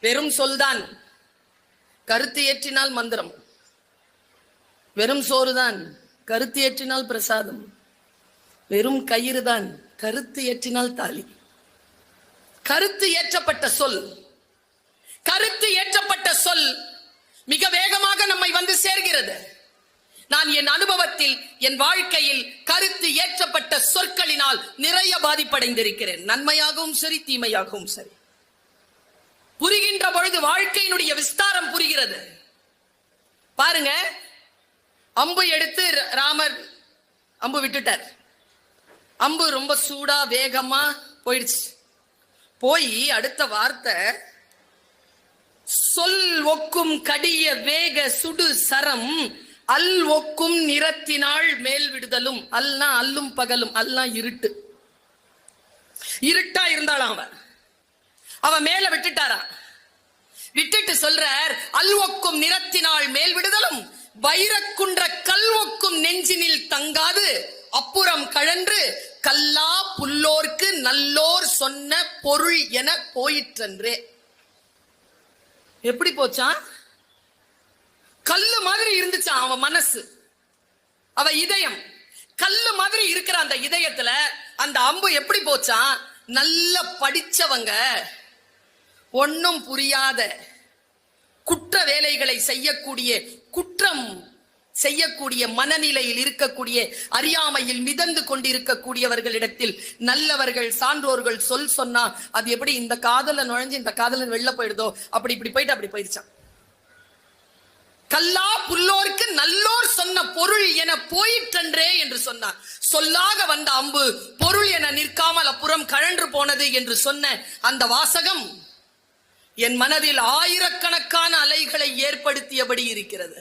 வெறும் சொல்தான். கருத்து ஏற்றினால் மந்திரம். வெறும் சோறுதான் கருத்து ஏற்றினால் பிரசாதம். வெறும் கயிறு தான் கருத்து ஏற்றினால் தாலி. கருத்து ஏற்றப்பட்ட சொல். கருத்து ஏற்றப்பட்ட சொல் மிக வேகமாக நம்மை வந்து சேர்கிறது. நான் என் அனுபவத்தில் என் வாழ்க்கையில் கருத்து ஏற்றப்பட்ட சொற்களினால் நிறைய பாதிப்படைந்திருக்கிறேன். நன்மையாகவும் சரி தீமையாகவும் சரி. புரிகின்ற பொழுது வாழ்க்கையினுடைய விஸ்தாரம் புரிகிறது. பாருங்க அம்பு எடுத்து ர- ராமர் அம்பு விட்டுட்டார். அம்பு ரொம்ப சூடா வேகமா போயிடுச்சு. போய் அடுத்த வார்த்தை சொல் ஒக்கும் கடிய வேக சுடு சரம் அல் ஒக்கும் நிறத்தினால் மேல் விடுதலும் அல்லா அல்லும் பகலும் அல்லா இருட்டு. இருட்டா இருந்தாலும் அவன். அவன் மேல விட்டுட்டாரா? விட்டுட்டு சொல்றார் அல் நிறத்தினால் மேல் விடுதலும் வைரக்குன்ற கல்வொக்கும் நெஞ்சினில் தங்காது அப்புறம் கழன்று கல்லா புல்லோர்க்கு நல்லோர் சொன்ன பொருள் என போயிற்றன்றே. எப்படி போச்சான்? கல்லு மாதிரி இருந்துச்சான் அவன் மனசு? அவ இதயம் கல்லு மாதிரி இருக்கிற அந்த இதயத்துல அந்த அம்பு எப்படி போச்சான்? நல்ல படிச்சவங்க ஒன்றும் புரியாத குற்ற வேலைகளை செய்யக்கூடிய குற்றம் செய்யக்கூடிய மனநிலையில் இருக்கக்கூடிய அறியாமையில் மிதந்து கொண்டிருக்கக்கூடியவர்களிடத்தில் நல்லவர்கள் சான்றோர்கள் சொல் சொன்னா அது எப்படி இந்த காதல நுழைஞ்சு இந்த காதலன் வெளில போயிடுதோ? அப்படி இப்படி போயிட்டு அப்படி போயிடுச்சான் கல்லா புல்லோர்க்கு நல்லோர் சொன்ன பொருள் என போயிற்றன்றே என்று சொன்னார். சொல்லாக வந்த அம்பு பொருள் என நிற்காமல் அப்புறம் கழன்று போனது என்று சொன்ன அந்த வாசகம் என் மனதில் ஆயிரக்கணக்கான அலைகளை ஏற்படுத்தியபடி இருக்கிறது.